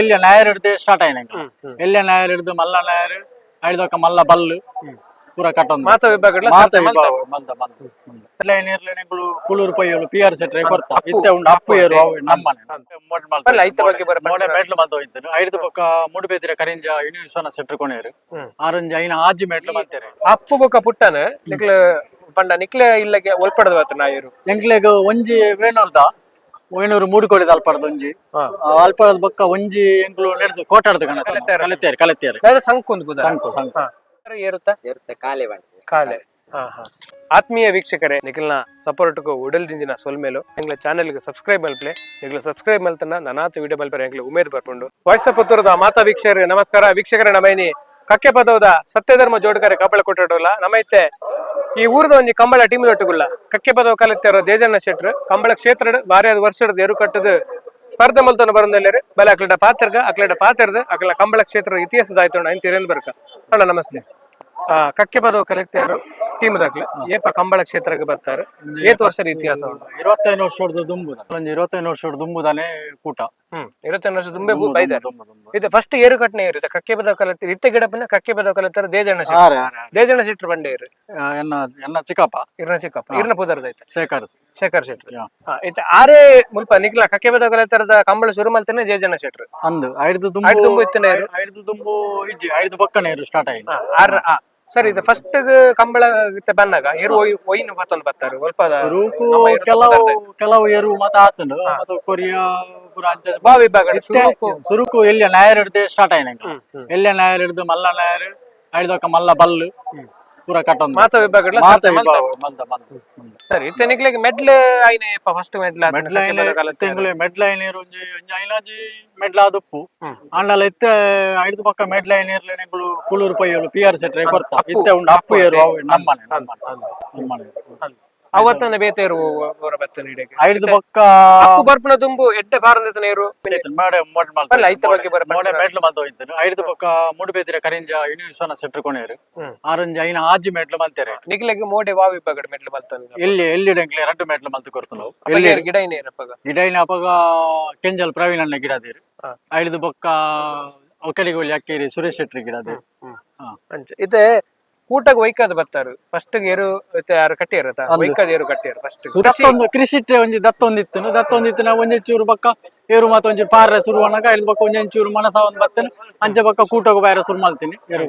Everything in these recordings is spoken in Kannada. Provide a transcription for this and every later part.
ಎಲ್ಲಿ ಹಿಡ್ದು ಸ್ಟಾರ್ಟ್ ಆಯ್ನ ಎಲ್ಲಿ ನಾಯರ್ ಹಿಡ್ದು ಮಲ್ಲ ನಾಯರ್ ಐದೊಕ್ಕ ಮಲ್ಲ ಬಲ್ಲು ಪೂರ ಕಟ್ಟೊಂದು ಮಾತ ವಿಭಾಗಡ್ಲ ಮಾತ. ವಿಭಾಗ ಮಂದ ಮಂದ ಎರ್ಲೈನ್ ಎರ್ಲೈನ್ಗಳು ಕುಳೂರು ಪೊಯ್ಯಲು ಪಿ ಆರ್ ಸೆಟ್ರೆ ಕೊಡ್ತಾ ಇತ್ತೆ ಉಂಡು ಅಪ್ಪು ಏರು ನಮ್ಮನೆ. ಮೋಡ್ ಮೆಟ್ಲು ಮಲ್ತ ಹೋಯ್ತಾನು. ಐದು ಪಕ್ಕ ಮುಡುಬೇತಿರ ಕರಿಂಜ ಯೂನಿವರ್ಸನ ಸೆಟ್ರ್ ಕೊನೆಯರು. ಆರಂಜ ಐನ ಆಜಿ ಮೆಟ್ಲು ಮಲ್ತೇರೆ. ಅಪ್ಪು ಬೊಕ್ಕ ಪುಟ್ಟನ ನಿಕ್ಲೆ ಪಂಡ ನಿಕ್ಲೆ ಇಲ್ಲಗೆ ಒಲ್ಪಡದ ನಾಯರು? ಎಂಕ್ಲೆಗ್ ಒಂಜಿ ವೇಣೂರ್ದ. ವೇಣೂರು ಮೂಡುಕೋಳಿದ ಅಲ್ಪಾಡದ ಒಂಜಿ. ಅಲ್ಪಡದ ಬೊಕ್ಕ ಒಂಜಿ ಎಂಕ್ಲು ನಡೆದು ಕೋಟಾಡ್ದ ಕಣ ಕಲೆತೇರಿ. ಕಲೆತೇರಿ ಅದು ಸಂಕುಂದ್ ಬುಧ ಸಂಕು ಸಂಕು. ಹಾ. ಏರುತ್ತಾ? ಇರುತ್ತೆ ಕಾಲೇ ಕಾಲೆ. ಹಾ ಹಾ. ಆತ್ಮೀಯ ವೀಕ್ಷಕರೇ ನಿಖಿಲ್ನ ಸಪೋರ್ಟ್ಗೂ ಉಡಲ್ದಿಂದಿನ ಸೊಲ್ಮೇಲು ಚಾನೆಲ್ ಚಾನೆಲ್ಗೆ ಸಬ್ಸ್ಕ್ರೈಬ್ ಮಲ್ಪಲೆ. ನಿಗ್ಲ ಸಬ್ಸ್ಕ್ರೈಬ್ ಮಲ್ತನ ನನಾತ ವಿಡಿಯೋ ಮಲ್ಪರೆ ಎಂಗ್ಲ ಉಮೇದ್ ಬರ್ಕೊಂಡು. ವಾಯ್ಸ್ ಪುತ್ತೂರದ ಮಾತಾ ವೀಕ್ಷಕರೇ ನಮಸ್ಕಾರ. ವೀಕ್ಷಕರೇ ನಮೈನಿ. ಕಕ್ಕೆ ಪದವದ ಸತ್ಯಧರ್ಮ ಜೋಡಕರೆ ಕಬ್ಬಳ ಕೊಟ್ಟಿಡೋಲ್ಲ ನಮೈತೆ ಈ ಊರದ ಒಂಜಿ ಕಂಬಳ ಟೀಮ್ ದೊಟ್ಟುಗುಲ್ಲ ಕಕ್ಕೆ ಪದವ ಕಲಿತಾರೋ ದೇಜಣ್ಣ ಶೆಟ್ರು ಕಂಬಳ ಕ್ಷೇತ್ರ ಬಾರಿ ಅದು ವರ್ಷದ ಎರು ಕಟ್ಟದ ಸ್ಪರ್ಧೆ ಮಲ್ತನ ಬರಂದಲ್ಲರಿ. ಬಲೆ ಅಕ್ಲಡ ಪಾತ್ರಗ ಅಕ್ಲಡ ಪಾತ್ರದ ಅಕ್ಲ ಕಂಬಳ ಕ್ಷೇತ್ರದ ಇತಿಹಾಸದ ಆಯ್ತು ಇಂತಿರೇನು ಬರ್ಕ. ಅಣ್ಣ, ನಮಸ್ತೆ. ಕಕ್ಕೆ ಪದವ ಕಲಿತಾರೋ ಏಪ ಕಂಬಳ ಕ್ಷೇತ್ರಕ್ಕೆ ಬರ್ತಾರೆ. ಏತ್ ವರ್ಷದ ಇತಿಹಾಸ ಉಂಟು. ಇರುವತ್ತೈದು ವರ್ಷದ ದುಂಬುದ ಒಂದು ಇರುವತ್ತೈದು ವರ್ಷದ ದುಂಬುದಾನೆ ಕೂಟ. ಹ್ಮ್ ಇರವತ್ತೈದು ವರ್ಷ ತುಂಬೆ ಇದೆ. ದುಂಬು ಇದು ಫಸ್ಟ್ ಏರು. ಕಟ್ನೆ ಇರುತ್ತೆ ಇದು ಕಕ್ಕೆ ಪದವ ಇತ್ತ ಇತ್ತೆ ಗಿಡಪನ ಕಕ್ಕೆ ಬದ ದೇಜಣ್ಣ. ದೇಜಣ್ಣ ಶೆಟ್ರು ಬಂಡೆ ಇರು ಎನ್ನ ಎನ್ನ ಚಿಕ್ಕಪ್ಪ. ಇರ್ನ ಚಿಕ್ಕಪ್ಪ. ಇರ್ನ ಪುದರ್ದ ಐತೆ. ಶೇಖರ್ ಶೇಖರ್ ಶೆಟ್ರು. ಇತ್ತೆ ಆರೇ ಮುಲ್ಪ ನಿಕ್ಲ ಕಕ್ಕೆ ಬದ ಕಲತ್ತರದ ಕಂಬಳ ಶುರು ಮಲ್ತನೆ ದೇಜಣ್ಣ ಶೆಟ್ರು. ಅಂದು ಐದು ತುಂಬ ಐದು ತುಂಬು ಇತ್ತನೆ. ಐದು ದುಂಬು ಇಜ್ಜಿ ಐದು ಪಕ್ಕನೆ ಇರು ಸ್ಟಾರ್ಟ್ ಆಯ್ತು ಆರ್ ಆ ಸರಿ ಇದು ಫಸ್ಟ್ ಕಂಬಳ ಬಂದಾಗ ಏರು ಒಯ್- ಒಯ್ನು ಬತ್ತೊಂದು ಬರ್ತಾರೆ ಸ್ವಲ್ಪ ಸುರುಕು ಕೆಲವು ಕೆಲವು ಎರು ಮತ ಆತಂಡು ಅದು ಕೊರಿಯಾ ಪುರ ಅಂಚ ಬಾ ವಿಭಾಗ ಸುರುಕು ಸುರುಕು ಎಲ್ಲಿ ನಾಯರ್ ಹಿಡ್ದು ಸ್ಟಾರ್ಟ್ ಆಯ್ನಂಗ. ಎಲ್ಲಿ ನಾಯರ್ ಹಿಡ್ದು ಮಲ್ಲ ನಾಯರ್ ಐದೊಕ್ಕ ಮಲ್ಲ ಬಲ್ಲು. ಪೂರ ಕಟ್ಟೊಂದು ಮಾತ ವಿಭಾಗಡ್ಲ ಮಾತ ಸರ್ತೆ ಮಲ್ತ. ವಿಭಾಗ ಮಂದ ಮಂದ ಮಂದ ಸರಿ ಇತ್ತೆ ನಿಕ್ಲಿಗೆ ಮೆಡ್ಲ್ ಐನೆ ಫಸ್ಟ್ ಮೆಡ್ಲ್ ಮೆಡ್ಲೈನ್ ತಿಂಗಳು ಮೆಡ್ಲೈನ್ ಇರು ಒಂಜಿ ಒಂಜಿ ಐನಾಜಿ ಮೆಡ್ಲಾದುಪ್ಪು ಅಂಡಲ ಇತ್ತೆ ಐದು ಪಕ್ಕ ಮೆಡ್ಲೈನ್ ಇರ್ಲೇನೆಗಳು ಕುಳೂರು ಪೊಯ್ಯಲು ಪಿ ಆರ್ ಸೆಟ್ರೆ ಕೊಡ್ತಾ ಇತ್ತೆ ಉಂಡು ಅಪ್ಪು ಏರು ಅವು ನಮ್ಮನೆ ನಮ್ಮನೆ ನಮ್ಮನೆ ಅವತ್ತನ ಬೇತೇರು ಅವರ ಬತ್ತನ ಇಡೆಗೆ ಐದು ಪಕ್ಕ ಅಪ್ಪು ಬರ್ಪಣ ತುಂಬು ಎಡ್ಡೆ ಫಾರಂದ ನೀರು ಮಾಡೆ ಮೋಡ್ ಅಲ್ಲ, ಐತ ಬಗ್ಗೆ ಬರ ಮೋಡೆ ಮೆಟ್ಲು ಮಲ್ತ ಹೋಯ್ತಾನೆ ಐದು ಪಕ್ಕ ಮುಡುಬೇತಿರ ಕರಿಂಜ ಯೂನಿವರ್ಸನ ಸೆಟ್ರ್ ಕೊನೆಯರು. ಆರಂಜ ಐನ ಆಜಿ ಮೆಟ್ಲು ಮಲ್ತೇರೆ. ನಿಗ್ಲೆಗೆ ಮೋಡೆ ವಾವಿ ಬಗಡ್ ಮೆಟ್ಲು ಬಲ್ತಾನ ಎಲ್ಲಿ ಎಲ್ಲಿ ಡೆಂಕ್ಲೆ ಎರಡು ಮೆಟ್ಲು ಮಲ್ತು ಇಲ್ಲಿ ಗಿಡ ಎಲ್ಲಿ ಪಗ ಗಿಡ ಇನ ಅಪಗ ಕೆಂಜಲ್ ಪ್ರವೀಣ್ ಅಣ್ಣ ಗಿಡ ದೇರು ಐದು ಬೊಕ್ಕ ಒಕ್ಕಲಿಗೆ ಹೋಗಿ ಅಕ್ಕೇರಿ ಸುರೇಶ್ ಶೆಟ್ಟಿ ಗಿಡ ದೇರು ಇದೆ ಕೂಟಗ್ ವೈಕದ್ ಬರ್ತಾರೆ. ಫಸ್ಟ್ ಏರು ಯಾರು ಕಟ್ಟಿರತ್ತ ವೈಕದ್ ಏರು ಕಟ್ಟಿರ ಫಸ್ಟ್ ದತ್ತೊಂದು ಕೃಷಿ ಇಟ್ಟರೆ ಒಂಜಿ ದತ್ತೊಂದಿತ್ತು. ದತ್ತೊಂದಿತ್ತು ನಾವು ಒಂಜಿ ಚೂರು ಬಕ್ಕ ಏರು ಮತ್ತೆ ಒಂಜಿ ಪಾರ ಶುರು ಅನ್ನಕ ಇಲ್ಲಿ ಬಕ್ಕ ಒಂಜಿ ಚೂರು ಮನಸ ಒಂದು ಬತ್ತೇನೆ. ಅಂಚೆ ಬಕ್ಕ ಕೂಟಕ್ಕೆ ಬಾರ ಶುರು ಮಾಡ್ತೀನಿ ಏರು.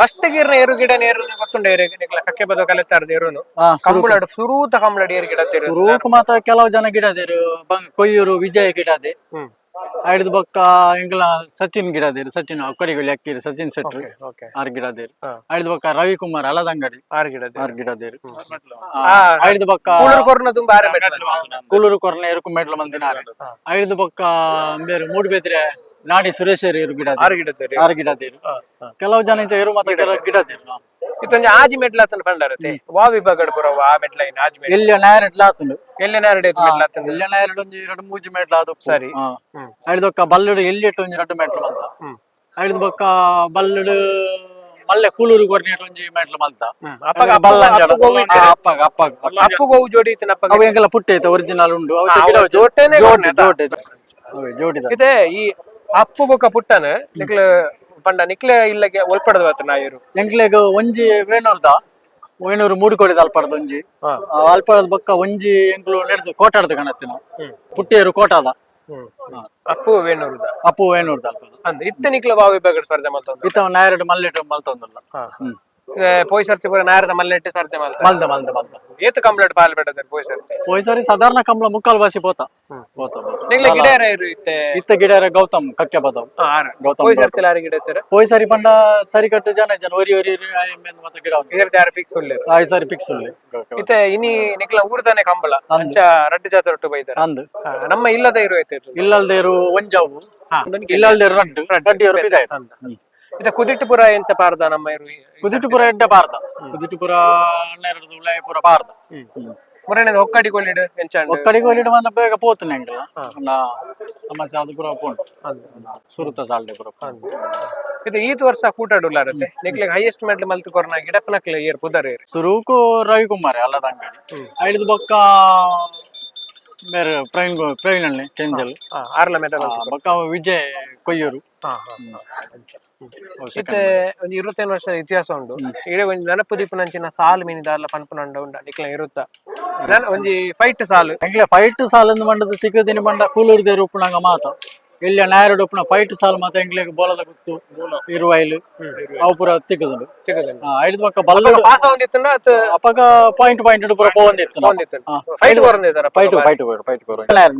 ಫಸ್ಟ್ ಗೀರ್ನ ಏರು ಗಿಡ ನೇರು ಗೊತ್ತುಂಡ ಏರು ಕಕ್ಕೆ ಬದ ಕಲಿತಾರ್ದ ಏರುನು. ಕಂಬಳಡ್ ಸುರೂತ ಕಂಬಳಡ್ ಏರು ಗಿಡ ಶುರುಕ್ ಮಾತ ಕೆಲವು ಜನ ಗಿಡದೇರು ಬಂಗ್ ಕೊಯ್ಯೂರು ವಿಜಯ ಗಿಡದೆ ಐದು ಪಕ್ಕ ಎಂಗ್ಲ ಸಚಿನ್ ಗಿಡದೇರು ಸಚಿನ್ ಒಕ್ಕಡಿಗೆ ಅಕ್ಕಿರಿ ಸಚಿನ್ ಸೆಟ್ರಿ ಆರ್ ಗಿಡದೇರು. ಐದು ಬಕ್ಕ ರವಿಕುಮಾರ್ ಅಲದಂಗಡಿ ಆರ್ ಗಿಡ ಆರ್ ಗಿಡದೇರು. ಐದು ಬಕ್ಕ ಕೂಳರ್ ಕೊರ್ನ ತುಂಬ ಆರೆ ಮೆಟ್ಲು. ಕುಲೂರು ಕೊರನೆ ಎರುಕು ಮೆಟ್ಲು ಮಂದಿನ ಐದು ಬಕ್ಕ ಬೇರೆ ಮೂಡು ಬೇತ್ರೆ ನಾಡಿ ಸುರೇಶ್ ಇರು ಗಿಡ ಆರು ಗಿಡ ಆರ್ ಗಿಡದೇರು. ಕೆಲವು ಜನ ಇಂಚ ಏರು ಮತ್ತೆ ಕೆಲವು ಗಿಡದೇರು. ಇತ್ತೊಂಜಿ ಆಜಿ ಮೆಟ್ಲ ಆತನ ಪಂಡರತೆ ವಾ ವಿಭಾಗಡ್ ಬರವ ಆ ಮೆಟ್ಲ ಇನ್ ಆಜಿ ಮೆಟ್ಲ. ಎಲ್ಲಿ ನ್ಯಾರೆಟ್ಲ ಆತುಂಡು ಎಲ್ಲೇ ನಾರಡೆ ಮೆಟ್ಲ ಆತನ ಎಲ್ಲಿ ನ್ಯಾರೆಟ್ ಒಂಜಿ ಎರಡು ಮೂಜಿ ಮೆಟ್ಲ ಅದು ಸರಿ. ಐದು ಬಕ್ಕ ಬಲ್ಲುಡು ಎಲ್ಲಿ ಇಟ್ಟು ಒಂಜಿ ಎರಡು ಮೆಟ್ಲು ಮಲ್ತ. ಹ್ಮ್. ಬೊಕ್ಕ ಬಲ್ಲುಡು ಮಲ್ಲೆ ಕೂಲೂರು ಕೊರ್ನೆಟ್ ಒಂಜಿ ಮೆಟ್ಲು ಮಲ್ತ. ಅಪ್ಪಗ ಅಪ್ಪಗ- ಬಲ್ಲಂಜಡ ಅಪ್ಪಗ ಅಪ್ಪಗ. ಅಪ್ಪು ಗೋವು ಜೋಡಿ ಇತ್ತನ ಅಪ್ಪಗ? ಅವು ಎಂಗೆಲ್ಲ ಪುಟ್ಟ ಐತೆ ಒರಿಜಿನಲ್ ಉಂಡು. ಅವು ಜೋಟೆನೆ ಜೋಡಿ ಕೊರ್ನೆತ. ಜೋಡಿದ ಇದೆ ಈ ಅಪ್ಪು ಬೊಕ್ಕ ಪುಟ್ಟನ ನಿಕ್ಲ ಪಂಡ ನಿಕ್ಲೆ ಇಲ್ಲಗೆ ಒಲ್ಪಡದ ಬಾತ ನಾಯರು ಎಂಕ್ಲೆಗ್ ಒಂಜಿ ವೇಣೂರ್ದ. ವೇಣೂರು ಕೊಡಿದ ಅಲ್ಪಡದ ಒಂಜಿ. ಅಲ್ಪಡದ ಬಕ್ಕ ಒಂಜಿ ಎಂಕ್ಲು ನೆಡ್ದು ಕೋಟಾಡ್ದ ಕಣತ್ತಿನ. ಪುಟ್ಟಿಯರು ಕೋಟಾದ. ಅಪ್ಪು ವೇಣೂರುದ? ಅಪ್ಪು ವೇಣೂರ್ದ ಅಲ್ಪದ ಅಂದ್ ಇತ್ತ ನಿಕ್ಲೆ ಬಾವಿ ಬಗ್ಗೆ ಸ್ಪರ್ಧೆ ಮಲ್ತೊಂದು ಇತ್ತ ನಾಯರಡು ಮಲ್ಲೆಟ್ ಮಲ್ತೊಂದಲ್ಲ. ಹ್ಮ್. ಇದೆ ಪೋಯ್ ಸರ್ತಿ ಪೂರ ನಾರದ ಮಲ್ಲೆಟ್ಟೆ ಸ್ಪರ್ಧೆ ಮಲ್ತ. ಮಲ್ದ ಮಲ್ದ ಮಲ್ದ. ಏತು ಕಂಪ್ಲೇಟ್ ಪಾಲ್ ಬೇಡದ ಪೋಯ್ ಸರ್ತಿ? ಪೋಯ್ ಸಾರಿ ಸಾಧಾರಣ ಕಂಬಳ ಮುಕ್ಕಾಲು ಬಾಸಿ ಪೋತ. ಪೋತ. ಪೋತ. ನಿಕ್ಲೆ ಗಿಡ ಇರು ಇತ್ತೆ? ಇತ್ತ ಗಿಡ ಗೌತಮ್ ಕಕ್ಕೆ ಬದವ್. ಗೌತಮ್ ಪೋಯ್ ಲಾರಿ ಆರು ಗಿಡ ಇತ್ತರ? ಪೋಯ್ ಸಾರಿ ಪಂಡ ಸರಿ ಕಟ್ಟು ಜನ ಜನ ಒರಿ ಒರಿ ಮತ್ತೆ ಗಿಡ ಇದರ ಯಾರು ಫಿಕ್ಸ್ ಉಳ್ಳೆ. ಆ ಸಾರಿ ಫಿಕ್ಸ್ ಉಳ್ಳೆ. ಇತ್ತೆ ಇನಿ ನಿಕ್ಲ ಊರ್ದಾನೆ ಕಂಬಳ. ಅಂಚ ರಡ್ಡು ಜಾತ್ರೆ ಒಟ್ಟು ಬೈದಾರ. ಅಂದು. ನಮ್ಮ ಇಲ್ಲದ ಇರು ಐತೆ ಇದು. ಇಲ್ಲಲ್ದೇರು ಒಂಜಾವು. ಇಲ್ಲಲ್ದೇ ಇಲ್ಲಲ್ದೇರು ರಡ್ಡು. ರಡ್ಡಿಯರು ಬಿದಾಯ್ ಅಂದ. ಇತ್ತೆ ಕುದಿಟ್ಟುಪುರ ಎಂಚ ಪಾರ್ದ ನಮ್ಮ ಇರು ಕುದಿಟುಪುರ ಎಡ್ಡೆ ಪಾರ್ದ ಕುದಿಟುಪುರ ಹನ್ನೆರಡು ಉಳ್ಳಾಯಪುರ ಪಾರ್ದ ಮುರಣಿದ ಹೊಕ್ಕಡಿ ಕೊಲ್ಲಿಡು ಎಂಚಂಡು ಒಕ್ಕಡಿಗೆ ಹೋಲಿಡು ಮನ್ನ ಬೇಗ ಪೋತುನೆ ಅಂಗಲ್ಲ ನಾ ಸಮಸ್ಯೆ ಅದು ಪುರ ಪೋಂಡು ಸುರುತ ಸಾಲ್ಡೆ ಪುರ ಪೋಂಡು. ಇದು ಈತ್ ವರ್ಷ ಕೂಟಾಡುಲ್ಲಾರತ್ತೆ ನಿಕ್ಲಿಗೆ ಹೈಯೆಸ್ಟ್ ಮೆಡ್ಲ್ ಮಲ್ತು ಕೊರ್ನ ಗಿಡಪನಕ್ಲೆ ಏರ್ ಪುದರ್ ಏರ್ ಸುರುಕು ರವಿಕುಮಾರ್ ಅಲ್ಲದ ಅಂಗಡಿ ಐದು ಬೊಕ್ಕ ಬೇರೆ ಪ್ರವೀಣ್ ಗೋ- ಪ್ರವೀಣ್ ಅಣ್ಣೆ ಕೆಂಜಲ್ ಹಾ, ಆರ್ಲ ಮೆಟಲ್ ಬಕ್ಕ ಅವ ವಿಜಯ್ ಕೊಯ್ಯೂರು ಇತ್ತೆ ಒಂದು ಇರುವತ್ತೈದು ವರ್ಷದ ಇತಿಹಾಸ ಉಂಡು ಇಡೆ ಒಂಜಿ ನೆನಪು ದೀಪನಂಚಿನ ಸಾಲು ಮೀನಿದ ಅಲ್ಲ ಪನ್ಪುನಂಡ ಉಂಡ ನಿಕ್ಲ ಇರುತ್ತ. ಒಂಜಿ ಫೈಟ್ ಸಾಲು. ಎಂಕ್ಲೆ ಫೈಟ್ ಸಾಲಂದು ಮಂಡದ ತಿಕ್ಕದಿನ ಮಂಡ ಕೂಲೂರು ದೇರು ಉಪ್ಪುನಂಗ ಮಾತ. ಇಲ್ಲಿ ನ್ಯಾರಡು ಉಪ್ಪುನ ಫೈಟ್ ಸಾಲ್ ಮಾತ ಎಂಗ್ಲಿಗೆ ಬೋಲದ ಗುತ್ತು ಇರುವ ಅವು ಪೂರ ಸಿಗದಿಲ್ಲ ಐದು ಪಕ್ಕ ಬಲ್ಲಡು ಪಾಸ ಒಂದಿತ್ತುಂಡ ಅತ್ ಅಪಗ ಪಾಯಿಂಟ್ ಪಾಯಿಂಟ್ ಪೂರ ಪೋವಂದಿತ್ತು ಫೈಟ್ ಕೊರಂದಿದ್ದಾರ ಫೈಟ್ ಫೈಟ್ ಫೈಟ್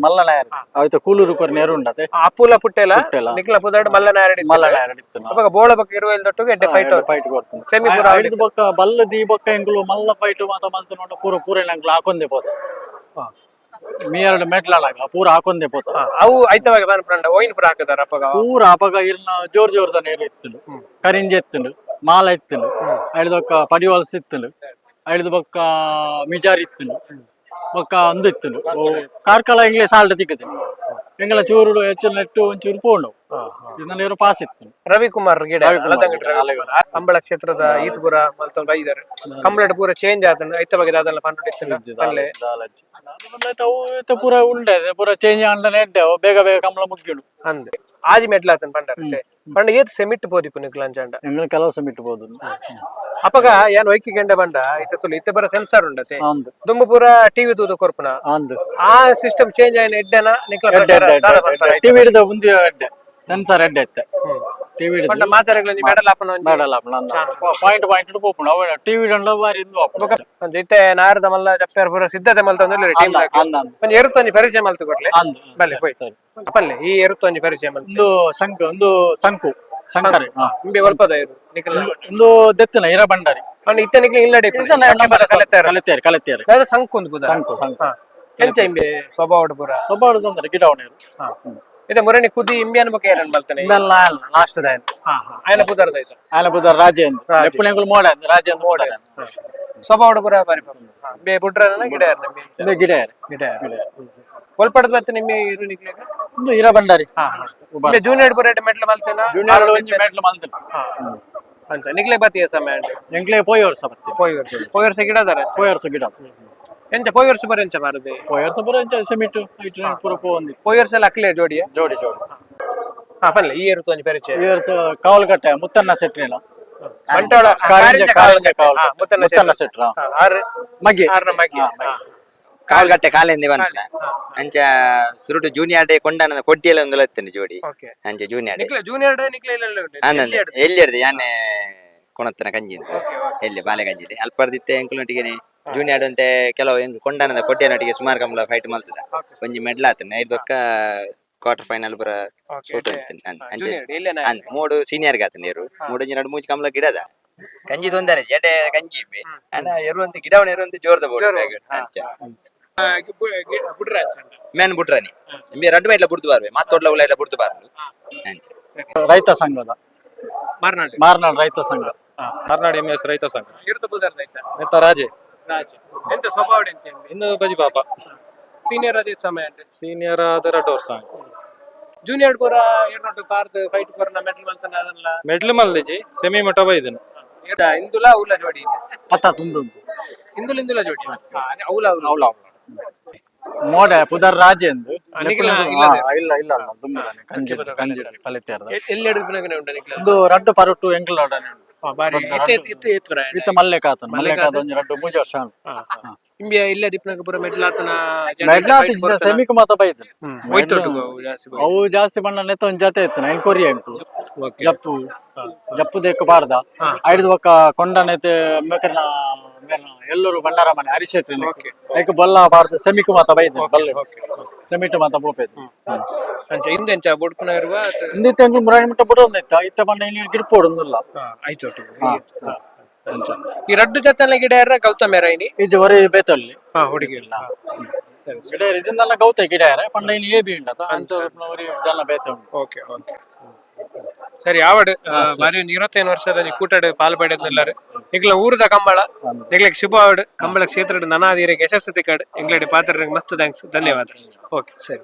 ಮಲ್ಲ ನಾಯರ್ ಆಯ್ತು ಕೂಲೂರು ಕೊರ ನೇರು ಉಂಡತೆ. ಅಪ್ಪುಲ ಪುಟ್ಟೆಲ? ಪುಟ್ಟೆಲ. ನಿಕ್ಲ ಪುದಾಡ್ ಮಲ್ಲ ನಾರಡಿ ಮಲ್ಲ ನಾಯರ್ ಇತ್ತು. ಅವಾಗ ಬೋಳ ಬಕ್ಕ ಇರುವ ದೊಟ್ಟಿಗೆ ಎಡ್ಡೆ ಫೈಟ್ ಫೈಟ್ ಕೊಡ್ತಾನೆ ಸೆಮಿ ಪೂರ ಐದು ಬೊಕ್ಕ ಬಲ್ಲ ದಿ ಬೊಕ್ಕ ಎಂಗ್ಲು ಮಲ್ಲ ಫೈಟ್ ಮಾತ ಮಲ್ತ ನೋಡ ಪೂರ ಪೂರ ಎಂಗ್ಲು ಹಾಕೊಂದೆ ಪೋತ. ಎರಡು ಮೆಟ್ಲಾಗ ಪೂರ ಹಾಕೊಂದೆ ಪೋತ. ಅವು ಐತವಾಗ ಫ್ರೆಂಡ್ ಓಯಿನ್ ಪುರ ಹಾಕದಾರ ಅಪ್ಪಗ? ಪೂರ ಅಪಗ ಇರ್ನ ಜೋರ್ ಜೋರ್ದ ನೀರು ಇತ್ತಲು. ಕರಿಂಜ ಎತ್ತಲು ಮಾಲ ಇತ್ತುಂಡು ಐದು ಬೊಕ್ಕ ಪಡಿವಾಲ್ಸ್ ಇತ್ತಲು ಐದು ಬೊಕ್ಕ ಮಿಜಾರ್ ಇತ್ತಲು ಬೊಕ್ಕ ಅಂದು ಕಾರ್ಕಲ ಕಾರ್ಕಳ ಎಂಗ್ಲೆ ಸಾಲ್ಟ್ ತಿಕ್ಕತೀನಿ ಎಂಗ್ಲ ಚೂರುಡು ಹೆಚ್ಚು ನೆಟ್ಟು ಒಂಚೂರು ಪೋಂಡು ಇದನ್ನ ಪಾಸ್ ಇತ್ತು ರವಿಕುಮಾರ್ ಗಿಡ. ಕಂಬಳ ಕ್ಷೇತ್ರದ ಈತಪುರ ಮಲ್ತೊಂದು ಬೈದಾರೆ ಕಂಬಳದ ಪೂರ ಚೇಂಜ್ ಆತನ ಐತ ಬಗ್ಗೆ ಅದೆಲ್ಲ ಪಂಡು ಪೂರ ಉಂಡೆ ಪೂರ ಚೇಂಜ್ ಅಂಡನೆ ಎಡ್ಡೆ ಅವು ಬೇಗ ಬೇಗ ಕಂಬಳ ಮುಗ್ಗಿಡು. ಅಂದೆ. ಆಜಿ ಮೆಟ್ಲ ಆತನ್ పండ ಸೆಮಿಟ್ ಪೋದಿಪ್ಪು ನಿಕ್ಲ ಅಂಚಂಡ ಎಂಗ್ಲ ಕೆಲವು ಸಮಿಟ್ ಬೋದು ಅಪ್ಪಗ ಏನ್ ಒಯ್ಕಿ ಗೆಂಡ ಬಂಡ ಇತ್ತ ತುಲು ಇತ್ತ ಬರ ಸೆನ್ಸಾರ್ ಉಂಡತೆ. ಅಂದು ದುಂಬು ಪೂರ ಟಿವಿ ತೂದು ಕೊರ್ಪುನ. ಅಂದು ಆ ಸಿಸ್ಟಮ್ ಚೇಂಜ್ ಆಯ್ನ ಎಡ್ಡೆನ ನಿಕ್ಲ ಎಡ್ಡೆ ಎಡ್ಡೆ ಎಡ್ಡೆ ಟಿವಿ ಹಿಡಿದ ಮುಂದೆ ಎಡ್ಡೆ. ಸೆನ್ಸಾರ್ ಎಡ್ಡೆ ಇತ್ತೆ ಟಿವಿ ಹಿಡಿದು ಮೆಡಲ್ ಒಂಜಿ ಮಾಡಲ್ಲ ಪಾಯಿಂಟ್ ಪಾಯಿಂಟ್ ಪೋಪುಣ ಟಿವಿ ಹಿಡಂಡ ಬಾರಿ ಇಂದು ಅಪ್ಪ ಒಂದ್ ಇತ್ತೆ ನಾರದ ಮಲ್ಲ ಚಪ್ಪೆರ್ ಪೂರ ಸಿದ್ಧತೆ ಮಲ್ತಂದ್ರೆ ಟೀಮ್ ಅಂದ ಅಂದ ಒಂದ್ ಎರುತ್ತೊಂಜಿ ಪರಿಚಯ ಮಲ್ತು ಕೊಟ್ಲೆ. ಅಂದು ಬಲ್ಲೆ ಹೋಯ್. ಸರಿ. ಅಪ್ಪಲ್ಲೆ ಈ ಎರುತ್ತೊಂಜಿ ಪರಿಚಯ ಒಂದು ಸಂಕು ಒಂದು ಸಂಕು ಸಂಕರೆ. ನಿಂಬೆ ಒಲ್ಪದ ಇರು ಒಂದು ದೆತ್ತಿನ ಇರ ಬಂಡಾರಿ ಅವ್ನು ಇತ್ತ ಇಲ್ಲಡೆ ಕಲಿತೇರಿ. ಕಲಿತೇರಿ ಅದು ಸಂಕುಂದು ಬುದ ಸಂಕು ಸಂಕು ಎಂಚ ಇಂಬೆ ಸ್ವಭಾವಡ್ ಪೂರ ಸೊಬ್ಬಾಡುದಂದ್ರೆ ಗಿಡ ಅವನೇರು ಹಾ. ಇದೆ ಮುರಣಿ ಕುದಿ ಇಂಬೆ ಅನ್ಬೇಕು ಏನನ್ ಬಲ್ತಾನೆ? ಇದೆಲ್ಲ ಲಾಸ್ಟ್ ದಾಯನ್ ಆಯ್ನ ಪುದರ್ದ ಆಯ್ತು ಆಯನ ಬುದ್ಧ ರಾಜೇಂದ್ರ ಎಪ್ಪುನೆಂಗುಲು ಮೋಡ ರಾಜೇಂದ್ರ ಮೋಡ ಸ್ವಭಾವಡ್ ಪೂರ ಬಾರಿ ಬೇ ಬುಡ್ರನ ಗಿಡ ಯಾರು ನಿಂಬೆ ಗಿಡ ಗಿಡ ಒಲ್ಪಡದ ಬತ್ತ ನಿಂಬೆ ಇರು ನಿಕ್ಲೆಗ? ಒಂದು ಹಿರ ಭಂಡಾರಿ. ಹಾ ಜೂನಿಯರ್ ಪೂರ ಮೆಟ್ಲು ಮಲ್ತೇನ? ಜೂನಿಯರ್ ಒಂಜಿ ಮೆಟ್ಲು ಮಲ್ತೇನ? ಅಂತ. ನಿಕ್ಲೆ ಬತ್ತಿ ಸಮಯ ಅಂಡೆ ಎಂಕ್ಲೆ ಪೋಯ್ ವರ್ಷ ಬರ್ತೀವಿ ಪೋಯ್ ವರ್ಷ. ಪೋಯ್ ವರ್ಷ ಗಿಡ ಅದಾರೆ ಪೋಯ್ ವರ್ಷ ಗಿಡ. ಎಂಚ ಪೋಯ್ ವರ್ಷ ಬರ ಎಂಚ ಮಾರದೆ? ಪೋಯ್ ವರ್ಷ ಬರ ಇಂಚ ಸೆಮಿಟ್ ಐಟ್ ಪೂರ ಪೋ ಪೋಯ್ ವರ್ಷ ಜೋಡಿ ಜೋಡಿ ಜೋಡಿ. ಹಾ. ಪಲ್ಲ ಈ ಇರುತ್ತ ಒಂಜಿ ಪರಿಚಯ. ಈ ವರ್ಷ ಕಾವಲ್ಕಟ್ಟೆ ಮುತ್ತನ್ನ ಸೆಟ್ರಿನ ಬಂಟೋಳ ಕಾರಂಜ ಕಾರಿಂಜ ಕಾವಲ್ ಮುತ್ತನ್ನ ಸೆಟ್ರ ಆರ್ ಆರು ಮಗ್ಗಿ. ಆರ್ನ ಮಗ್ಗಿ. ಕಾಲ್ಗಟ್ಟೆ ಕಾಲಿಂದ ಬಂತ. ಅಂಚ ಸುರುಟು ಜೂನಿಯರ್ ಡೇ ಕೊಂಡ ಕೊಟ್ಟಿಯಲ್ಲಿ ಒಂದು ಲತ್ತೇನೆ ಜೋಡಿ. ಅಂಚೆ ಅಂಚ ಜೂನಿಯರ್ ಡೇ ನಿಕ್ಲೆ ಜೂನಿಯರ್ ಡೇ ನಿಕ್ಲೆ ಇಲ್ಲ ಎಲ್ಲಿ ಹಿಡ್ದು ಯಾನೆ ಕೊಣತ್ತನ ಕಂಜಿ ಅಂತ ಎಲ್ಲಿ? ಬಾಲೆ ಗಂಜಿ ಅಲ್ಪರ್ದಿತ್ತೆ ಎಂಕುಲೊಟ್ಟಿಗೆ ಜೂನಿಯರ್ ಅಂತ ಕೆಲವು ಹೆಂಗ್ ಕೊಂಡನದ ಕೊಟ್ಟಿಯನೊಟ್ಟಿಗೆ ಸುಮಾರು ಕಂಬಳ ಫೈಟ್ ಮಲ್ತದ ಒಂಜಿ ಮೆಡ್ಲ್ ಆತನ. ಐದು ದೊಕ್ಕ ಕ್ವಾರ್ಟರ್ ಫೈನಲ್ ಬರ ಸೋತು ಮೂಡು ಸೀನಿಯರ್ ಗಾತ ನೀರು ಮೂಡು ಎರಡು ಮೂಜಿ ಕಮಲ ಗಿಡದ ಗಂಜಿ ತೊಂದರೆ ಎಡೆ ಕಂಜಿ ಇಬ್ಬೆ ಅಣ್ಣ ಎರುವಂತ ಗಿಡವನ ಎರುವಂತ ಜೋರ್ದ ಬೋರ್ಡ್ ಬುಟ್ರನಿ ಮೇ ರಡ್ಡು ಮೇಟ್ಲ ಬುಡ್ದು ಬಾರ್ವೆ. ಮಾತೋಡ್ಲ ಉಲ್ಲ ಬುಡ್ದು ಬಾರ್ದು ಅಂಚೆ ರೈತ ಸಂಘದ. ಮಾರ್ನಾಡ್. ಮಾರ್ನಾಡ್ ರೈತ ಸಂಘ. ಮಾರ್ನಾಡ್ ಎಂ ಎಸ್ ರೈತ ಸಂಘ. ಇರುತ್ತ ಬುದರ್ದ ಆಯ್ತಾ ಮೆತ್ತ ರಾಜೆ? ರಾಜ. ಎಂತ ಸ್ವಭಾವ ಎಂತ ಇನ್ನು ಬಜಿ ಪಾಪ. ಸೀನಿಯರ್ ಅದೇ ಸಮಯ ಅಂತೆ ಸೀನಿಯರ್ ಆದ ಡೋರ್ ವರ್ಷ ಜೂನಿಯರ್ ಪೂರ ಏರ್ನೊಟ್ಟು ಪಾರ್ದು ಫೈಟ್ ಪೂರ ಮೆಟ್ಲ್ ಮಲ್ತನ ಅದನ್ನ ಮೆಡ್ಲ್ ಮಲ್ದಿಜಿ ಸೆಮಿ ಮಠ ಬೈದನು. ಇಂದುಲ ಉಲ್ಲ ಜೋಡಿ. ಪತ್ತ ತುಂದು ಇಂದುಲ ಇಂದುಲ ಜೋಡಿ. ಹಾ, ಔಲ ಅವಳ ಮೋಡ ಪುದರ್ ರಾಜೇಂದ್ರ ನಿಖಿಲ ಇಲ್ಲ ಇಲ್ಲ ಅಲ್ಲ ಕಲಿತಾರ ಎಲ್ಲಿ ಉಂಟ ನಿಕ್ಲ ಒಂದು ರಡ್ಡು ಪರಟು ಎಂಗ್ಲೋಡನೆ ಉಂಟು. ಹಾ, ಬಾರಿ ಎತ್ತ ಎತ್ತ ಎತ್ತ ಎತ್ತ ಇತ್ತ ಮಲ್ಲೆಕಾತನ್ ಮಲ್ಲೆಕಾತ ಒಂಜಿ ರಡ್ಡು ಮೂಜಿ ವರ್ಷ ಇಂಬಿಯ ಇಲ್ಲೇ ದಿಪ್ನಗ ಪುರ ಮೆಟ್ಲಾತನ ಮೆಡ್ಲಾತ ಸೆಮಿಕ್ ಮಾತ ಬೈತು ಹೋಯ್ತೊಟ್ಟು ಜಾಸ್ತಿ ಬೈ. ಅವು ಜಾಸ್ತಿ ಬಣ್ಣ ನೆತ್ತ ಒಂದ್ ಜತೆ ಇತ್ತು ನೈನ್ ಕೊರಿಯ Okay. ಜಪ್ಪು. ಜಪ್ಪು ದೇಕು ಬಾರ್ದ. ಐದು ಒಕ್ಕ ಕೊಂಡ ನೆತೆ ಮೇಕರ್ನ ಎಲ್ಲರೂ ಬಂಡಾರ ಮನೆ ಹರಿಶೆಟ್ರಿ ಐಕ ಬೊಲ್ಲ ಭಾರತ ಸೆಮಿಕ್ ಮಾತ ಬೈದು ಬಲ್ಲೆ. ಸೆಮಿಟ್ ಮಾತ ಬೋಪೇದು ಅಂಚ ಹಿಂದೆ ಅಂಚ ಬೊಡ್ಪುನ ಇರುವ ಹಿಂದಿ ತೆಂಗು ಮುರಾಣಿ ಮುಟ್ಟ ಬುಡ ಒಂದೈತ ಇತ್ತ ಬಣ್ಣ ಇಲ್ಲಿ ಗಿಡ್ಪೋಡೊಂದಿಲ್ಲ ಆಯ್ತು ಈ ರಡ್ಡು ಜೊತೆ ಗಿಡ ಯಾರ? ಗೌತಮ್ ಯಾರ ಇನಿ? ಈಜೆ ಹೊರೆ ಬೇತಲ್ಲಿ. ಹಾ ಹುಡುಗಿ ಇಲ್ಲ ಗಿಡ ಇದನ್ನೆಲ್ಲ ಗೌತೆ ಗಿಡ ಯಾರ? ಪಂಡ ಇಲ್ಲಿ ಏ ಬಿ ಉಂಟದ ಅಂಚ ಜನ ಬೇತ ಓಕೆ ಓಕೆ ಸರಿ ಯಾವ ಬಾರಿ ವರ್ಷದ ನೀ ಕೂಟಾಡ್ ಪಾಲ್ಪಡೆದ್ನೆಲ್ಲರು ನಿಗ್ಲ ಊರದ ಕಂಬಳ ನಿಗ್ಲಕ್ ಶುಭ ಆವಡ್ ಕಂಬಳ ಕ್ಷೇತ್ರದ ನನಾದಿರಿಗೆ ಯಶಸ್ಸು ತಿಕ್ಕಾಡ್ ಎಂಗ್ಲಡಿ ಪಾತ್ರ ಮಸ್ತ್ ಥ್ಯಾಂಕ್ಸ್ ಧನ್ಯವಾದ. ಓಕೆ ಸರಿ.